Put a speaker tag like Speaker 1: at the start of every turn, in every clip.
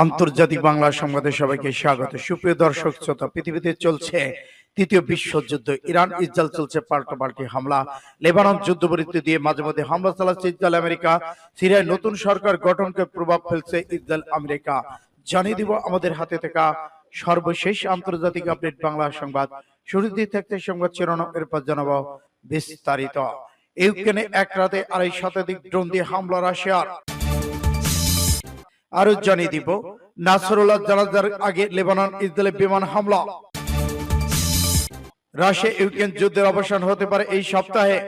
Speaker 1: আন্তর্জাতিক বাংলা সংবাদে সবাইকে স্বাগত। সুপ্রিয় দর্শক, শ্রোতা, পৃথিবীতে চলছে তৃতীয় বিশ্বযুদ্ধ। ইরান, ইসরায়েল চলছে পাল্টা পাল্টি হামলা। লেবানন যুদ্ধবৃত্তি দিয়ে মাঝে মধ্যে হামলা চালাচ্ছে ইসরায়েল, আমেরিকা। সিরিয়ায় নতুন সরকার গঠনকে প্রভাব ফেলছে ইসরায়েল, আমেরিকা। জানিয়ে দিব আমাদের হাতে থাকা সর্বশেষ আন্তর্জাতিক আপডেট বাংলা সংবাদ। শুরুতেই থাকতে সংবাদ শিরোনাম, এরপর জানাব বিস্তারিত। ইউক্রেনে এক রাতে আড়াই শতাধিক ড্রোন দিয়ে হামলা রাশিয়ার। আরও জানিয়ে দিব, নাসরুল্লাহ জানাজার আগে লেবানন ইসরায়েলে বিমান হামলা। রাশিয়া ইউক্রেন যুদ্ধের অবসান হতে পারে এই সপ্তাহে।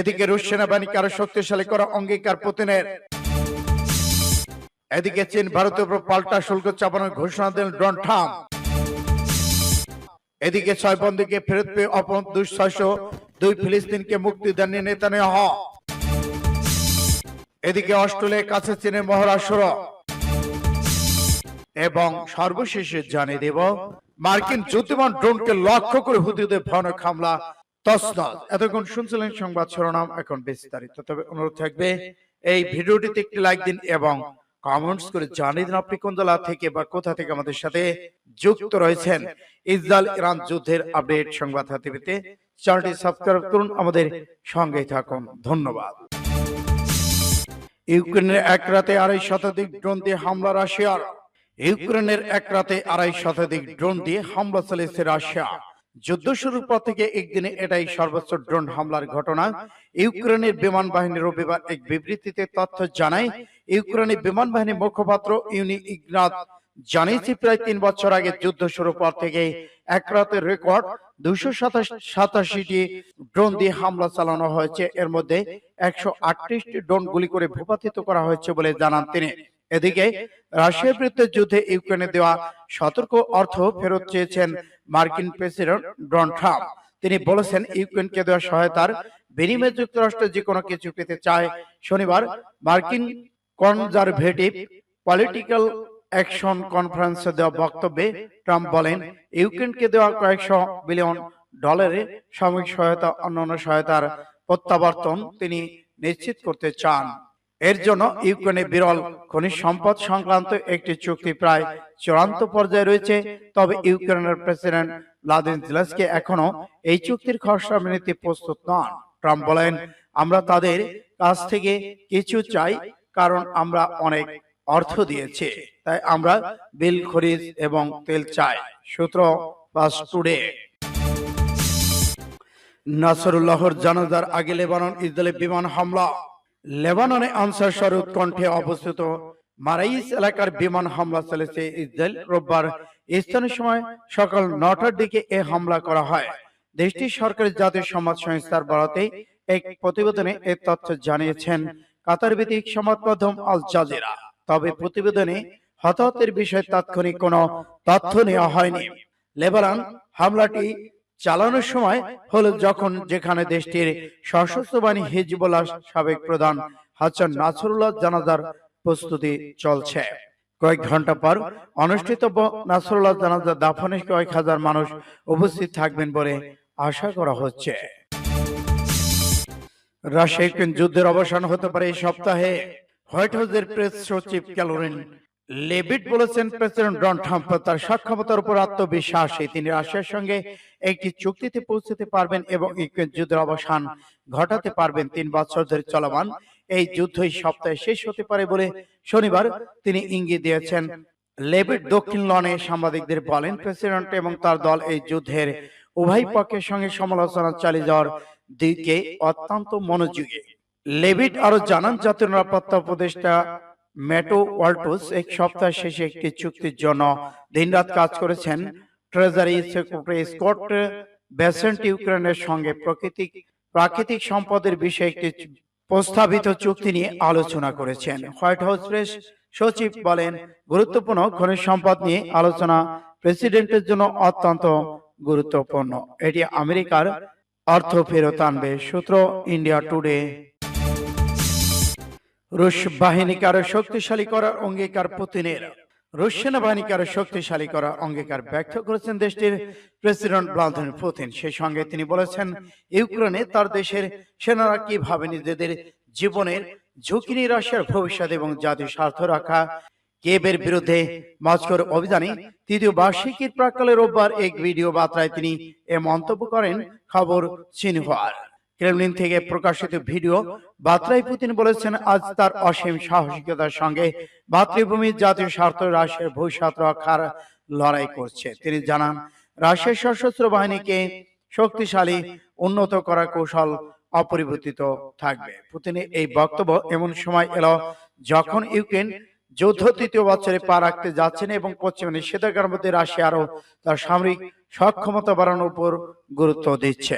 Speaker 1: এদিকে রুশ সেনাবাহিনীকে আরও শক্তিশালী করা অঙ্গীকার পুতিনের। এদিকে চীন, ভারতের উপর পাল্টা শুল্ক চাপানোর ঘোষণা দিলেন ডোনাল্ড ট্রাম্প। এদিকে ছয় বন্দীকে ফেরত পেয়ে অপর দুঃশাস দুই ফিলিস্তিনকে মুক্তি দেননি নেতানিয়াহ। এদিকে অস্ট্রেলিয়ার কাছে চীনের মহারাষ্ট্র। এবং সর্বশেষে জানিয়ে দেব, মার্কিন যুদ্ধমান ড্রোনকে লক্ষ্য করে হুতিদের ভয়ানক হামলা তসনস এতক্ষণ শুনছিলেন সংবাদ শিরোনাম, এখন বিস্তারিত। তবে অনুরোধ থাকবে, এই ভিডিওটিতে একটি লাইক দিন এবং কমেন্টস করে জানিয়ে দিন আপনি কোন জেলা থেকে বা কোথা থেকে আমাদের সাথে যুক্ত রয়েছেন। ইসরায়েল ইরান যুদ্ধের আপডেট সংবাদ হাতে পেতে চ্যানেলটি সাবস্ক্রাইব করুন, আমাদের সঙ্গে থাকুন। ধন্যবাদ। ইউক্রেনের এক রাতে আড়াই শতাধিক ড্রোন দিয়ে হামলা রাশিয়ার। ইউক্রেনের এক রাতে আড়াই শতাধিক ড্রোন দিয়ে হামলা চালিয়েছে রাশিয়া। যুদ্ধ শুরুর পর থেকে একদিনে এটাই সর্বোচ্চ ড্রোন হামলার ঘটনা। ইউক্রেনের বিমান বাহিনী রবিবার এক বিবৃতিতে তথ্য জানায় ইউক্রেনের বিমান বাহিনীর মুখপাত্র ইউনি ইগনাত জানিয়েছে প্রায় তিন বছর আগে যুদ্ধ শুরু পর থেকে এক রাতের রেকর্ড দুশো সাতাশিটি ড্রোন দিয়ে হামলা চালানো হয়েছে। এর মধ্যে একশো আটত্রিশটি ড্রোন গুলি করে ভূপাতিত করা হয়েছে বলে জানান তিনি। এদিকে রাশিয়ার বিরুদ্ধে যুদ্ধে ইউক্রেনে দেওয়া সতর্ক অর্থ ফেরত চেয়েছেন মার্কিন প্রেসিডেন্ট ডোনাল্ড ট্রাম্প। তিনি বলেছেন ইউক্রেনকে দেওয়া সহায়তার বিনিময়ে যুক্তরাষ্ট্র যে কোনো কিছু পেতে চায়। শনিবার মার্কিন কনজারভেটিভ পলিটিক্যাল অ্যাকশন কনফারেন্সে দেওয়া বক্তব্যে ট্রাম্প বলেন ইউক্রেনকে দেওয়া কয়েকশো বিলিয়ন ডলারের সাময়িক সহায়তা অন্যান্য সহায়তার প্রত্যাবর্তন তিনি নিশ্চিত করতে চান। এর জন্য ইউক্রেনে বিরল খনিজ সম্পদ সংক্রান্ত একটি চুক্তি প্রায় চূড়ান্ত পর্যায়ে রয়েছে। তবে ইউক্রেনের প্রেসিডেন্ট ভ্লাদিমির জেলেনস্কি এখনও এই চুক্তির খসড়া মেনে নিতে প্রস্তুত নন। ট্রাম্প বলেন আমরা তাদের কাছ থেকে কিছু চাই কারণ আমরা অনেক অর্থ দিয়েছি তাই আমরা বিল খরিদ এবং তেল চাই। সূত্র পাস টুডে। নাসরুল্লাহর জানাজার আগে লেবানন ইসরায়েলে বিমান হামলা। লেবাননে আনসার স্বরূপ কণ্ঠে অবস্থিত মারাইস এলাকার বিমান হামলা চলেছে ইসরায়েল। রোববার স্থানীয় সময় সকাল নটার দিকে এ হামলা করা হয়। দেশটির সরকারি জাতীয় সমাজ সংস্থার বরাতে এক প্রতিবেদনে এ তথ্য জানিয়েছেন কাতার ভিত্তিক সংবাদ মাধ্যম আল জাজিরা। তবে প্রতিবেদনে হতাহতের বিষয়ে তাৎক্ষণিক কোনো তথ্য নেওয়া হয়নি। লেবানন হামলাটি চালানোর সময় হলো যখন যেখানে দেশটির সশস্ত্র বাহিনী হিজবুল্লাহ সাবেক প্রধান হাসান নাসরুল্লাহ জানাজার প্রস্তুতি চলছে। কয়েক ঘণ্টা পর অনুষ্ঠিত নাসরুল্লাহ জানাজা দাফনে কয়েক হাজার মানুষ উপস্থিত থাকবেন বলে আশা করা হচ্ছে। রাশিয়া ইউক্রেন যুদ্ধের অবসান হতে পারে এই সপ্তাহে। হোয়াইট হাউসের প্রেস সচিব ক্যালোরিন লেবিট বলেছেন প্রেসিডেন্ট ডোনাল্ড ট্রাম্প তার সক্ষমতার উপর আত্মবিশ্বাসী তিনি রাশিয়ার সঙ্গে একটি চুক্তিতে পৌঁছতে পারবেন এবং ইউক্রেন যুদ্ধের অবসান ঘটাতে পারবেন তিন বছর ধরে চলমান এই যুদ্ধ এই সপ্তাহে শেষ হতে পারে বলে শনিবার তিনি ইঙ্গিত দিয়েছেন। লেবিট দক্ষিণ লনে সাংবাদিকদের বলেন প্রেসিডেন্ট এবং তার দল এই যুদ্ধের উভয় পক্ষের সঙ্গে সমালোচনা চালিয়ে যাওয়ার দিকে অত্যন্ত মনোযোগী। লেবিট আরও জানান জাতীয় নিরাপত্তা উপদেষ্টা ম্যাটো ওয়াল্টুস এক সপ্তাহ শেষে একটি চুক্তির জন্য দিনরাত কাজ করেছেন ট্রেজারি সেক্রেটারি স্কট বেসেন্ট ইউক্রেনের সঙ্গে প্রাকৃতিক প্রাকৃতিক সম্পদের বিষয়ে একটি প্রস্তাবিত চুক্তি নিয়ে আলোচনা করেছেন। হোয়াইট হাউস প্রেস সচিব বলেন, গুরুত্বপূর্ণ খনিজ সম্পদ নিয়ে আলোচনা প্রেসিডেন্টের জন্য অত্যন্ত গুরুত্বপূর্ণ। এটি আমেরিকার অর্থ ফেরত আনবে। সূত্র ইন্ডিয়া টুডে রুশ বাহিনীকে আরও শক্তিশালী করার অঙ্গীকার পুতিনের। রুশ সেনাবাহিনীকে আরও শক্তিশালী করার অঙ্গীকার ব্যক্ত করেছেন দেশটির প্রেসিডেন্ট ভ্লাদিমির পুতিন। সেই সঙ্গে তিনি বলেছেন, ইউক্রেনে তার দেশের সেনারা কীভাবে নিজেদের জীবনের ঝুঁকি নিয়ে রাশিয়ার ভবিষ্যৎ এবং জাতীয় স্বার্থ রাখা কেবের বিরুদ্ধে মস্কোর অভিযানে তৃতীয় বার্ষিকীর প্রাক্কালে রোববার এক ভিডিও বার্তায় তিনি এ মন্তব্য করেন খবর সিনহুয়ার। ক্রেমলিন থেকে প্রকাশিত ভিডিও বার্তায় পুতিন বলেছেন, আজ তার অসীম সাহসিকতার সঙ্গে মাতৃভূমির জাতীয় স্বার্থ রাশিয়ার ভবিষ্যৎ রক্ষার লড়াই করছে। তিনি জানান, রাশিয়ার সশস্ত্র বাহিনীকে শক্তিশালী, উন্নত করার কৌশল অপরিবর্তিত থাকবে। পুতিনের এই বক্তব্য এমন সময় এলো যখন ইউক্রেন যুদ্ধ তৃতীয় বছরে পা রাখতে যাচ্ছেন এবং পশ্চিমা নিষেধাজ্ঞার মধ্যে রাশিয়া আরও তার সামরিক সক্ষমতা বাড়ানোর উপর গুরুত্ব দিচ্ছে।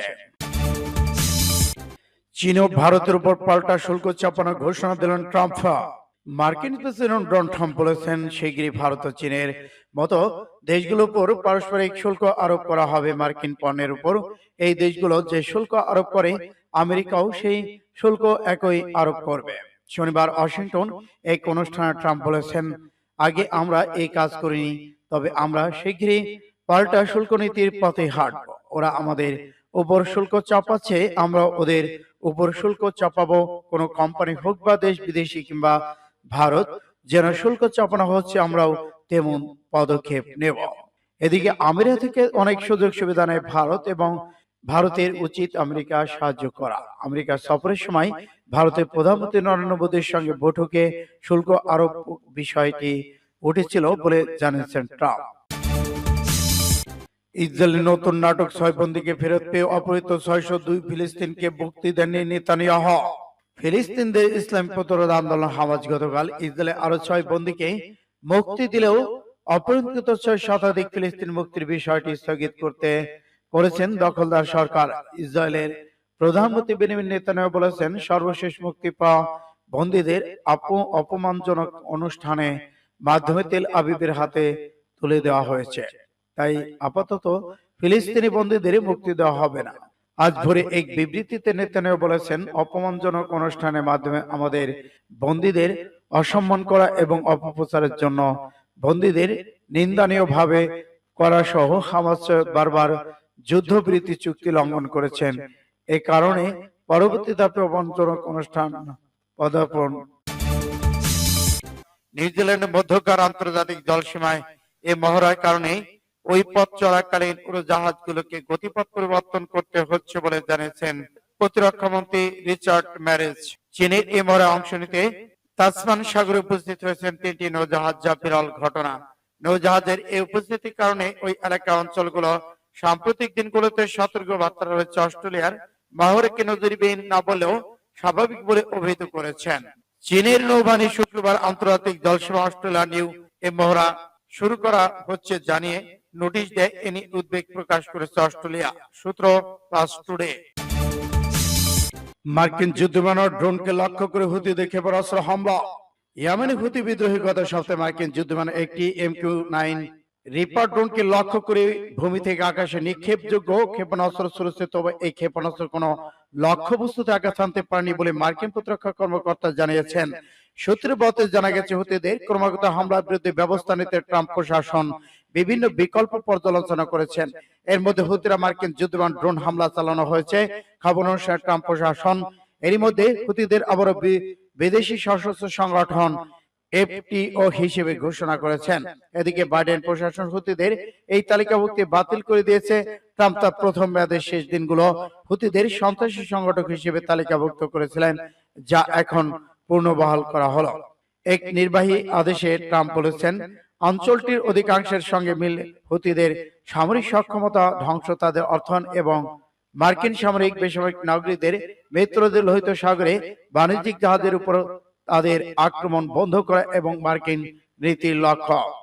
Speaker 1: চীন ও ভারতের উপর পাল্টা শুল্ক চাপানোর ঘোষণা দিলেন ট্রাম্প। মার্কিন প্রেসিডেন্ট ডোনাল্ড ট্রাম্প বলেছেন, শিগগিরই ভারত ও চীনের মতো দেশগুলোর উপর পারস্পরিক শুল্ক আরোপ করা হবে। মার্কিন পণ্যের উপর এই দেশগুলো যে শুল্ক আরোপ করে, আমেরিকাও সেই শুল্ক একই আরোপ করবে। শনিবার ওয়াশিংটন এক অনুষ্ঠানে ট্রাম্প বলেছেন, আগে আমরা এই কাজ করিনি, তবে আমরা শিগগিরই পাল্টা শুল্ক নীতির পথে হাঁটব। ওরা আমাদের উপর শুল্ক চাপাচ্ছে, আমরা ওদের উপর শুল্ক চাপাবো। কোনো কোম্পানি হোক বা দেশ বিদেশি কিংবা ভারত, যেন শুল্ক চাপানো হচ্ছে, আমরাও তেমন পদক্ষেপ নেব। এদিকে আমেরিকা থেকে অনেক সুযোগ সুবিধা নেয় ভারত এবং ভারতের উচিত আমেরিকা সাহায্য করা। আমেরিকা সফরের সময় ভারতের প্রধানমন্ত্রী নরেন্দ্র মোদীর সঙ্গে বৈঠকে শুল্ক আরোপ বিষয়টি উঠেছিল বলে জানিয়েছেন ট্রাম্প। ইসরায়েলের নতুন নাটক ছয় বন্দীকে ফেরত পেয়ে অপহৃত ছয়শো দুই ফিলিস্তিনকে মুক্তি দেননি নেতানিয়াহ। ফিলিস্তিনদের ইসলাম প্রতিরোধ আন্দোলন হামাজ গতকাল ইসরায়েলে আরও ছয় বন্দীকে মুক্তি দিলেও অপহৃত ছয় শতাধিক ফিলিস্তিন মুক্তির বিষয়টি স্থগিত করতে করেছেন দখলদার সরকার। ইসরায়েলের প্রধানমন্ত্রী বেনিমিন নেতানিয়াহু বলেছেন, সর্বশেষ মুক্তি পাওয়া বন্দীদের অপমানজনক অনুষ্ঠানে মাধ্যমে তেল আবিবের হাতে তুলে দেওয়া হয়েছে। তাই আপাতত ফিলিস্তিনি বন্দীদের মুক্তি দেওয়া হবে না। আজ ভোরে এক বিবৃতিতে নেতানিয়াহু বলেছেন অপমানজনক অনুষ্ঠানের মাধ্যমে আমাদের বন্দীদের অসম্মান করা এবং অপপ্রচারের জন্য বন্দীদের নিন্দনীয় ভাবে করা সহ হামাস বারবার যুদ্ধবিরতি চুক্তি লঙ্ঘন করেছেন। এ কারণে পরবর্তী ধাপে অপমানজনক অনুষ্ঠান পদার্পণ। নিউজিল্যান্ডের মধ্যকার আন্তর্জাতিক জলসীমায় এ মহড়ার কারণে ওই পথ চলাকালীন উড়োজাহাজগুলোকে গতিপথ পরিবর্তন করতে হচ্ছে বলে জানিয়েছেন প্রতিরক্ষা মন্ত্রী রিচার্ড ম্যারেজ চীনের এই মহড়া অংশ নিতে তাসমান সাগরে উপস্থিত হয়েছেন তিনটি নৌজাহাজ যা বিরল ঘটনা। নৌজাহাজের এই উপস্থিতির কারণে ওই এলাকা অঞ্চলগুলো সাম্প্রতিক দিনগুলোতে সতর্ক বার্তা রয়েছে অস্ট্রেলিয়ার মহড়াকে নজরবিহীন না বলেও স্বাভাবিক বলে অভিহিত করেছেন। চীনের নৌবাহিনী শুক্রবার আন্তর্জাতিক জলসীমা অস্ট্রেলিয়া নিউ এ মহড়া শুরু করা হচ্ছে জানিয়ে নোটিশ দেয় এ নিয়ে উদ্বেগ প্রকাশ করেছে অস্ট্রেলিয়া। সূত্র প্লাস টুডে মার্কিন যুদ্ধবিমান ড্রোনকে লক্ষ্য করে হুতিদের ক্ষেপণাস্ত্র হামলা। ইয়ামেনে হুতি বিদ্রোহী গত সপ্তাহে মার্কিন যুদ্ধবিমান একটি এম কিউ নাইন রিপার ড্রোনকে লক্ষ্য করে ভূমি থেকে আকাশে নিক্ষেপযোগ্য ক্ষেপণাস্ত্র ছুড়েছে, তবে এই ক্ষেপণাস্ত্র কোনো লক্ষ্যবস্তুতে আঘাত হানতে পারেনি বলে মার্কিন প্রতিরক্ষা কর্মকর্তা জানিয়েছেন। সূত্রে বলতে জানা গেছে হুতিদের ক্রমাগত হামলার বিরুদ্ধে ব্যবস্থা নিতে ট্রাম্প প্রশাসন বিভিন্ন বিকল্প পর্যালোচনা করেছেন। এর মধ্যে হুতিরা মার্কিন যুদ্ধবিমান ড্রোন হামলা চালানো হয়েছে। খবর অনুসারে ট্রাম্প প্রশাসন, এরই মধ্যে হুতিদের আবারও বিদেশি সশস্ত্র সংগঠন এফটিও হিসেবে ঘোষণা করেছেন। এদিকে বাইডেন প্রশাসন হুতিদের এই তালিকাভুক্তি বাতিল করে দিয়েছে। ট্রাম্প তার প্রথম মেয়াদের শেষ দিনগুলো হুতিদের সন্ত্রাসী সংগঠক হিসেবে তালিকাভুক্ত করেছিলেন, যা এখন পুনর্বহাল করা হলো। এক নির্বাহী আদেশে ট্রাম্প বলেছেন, অঞ্চলটির অধিকাংশের সঙ্গে মিল হুতিদের সামরিক সক্ষমতা ধ্বংস তাদের অর্থন এবং মার্কিন সামরিক বেসামরিক নাগরিকদের মিত্রদের লোহিত সাগরে বাণিজ্যিক জাহাজের উপর তাদের আক্রমণ বন্ধ করা এবং মার্কিন নীতির লক্ষ্য।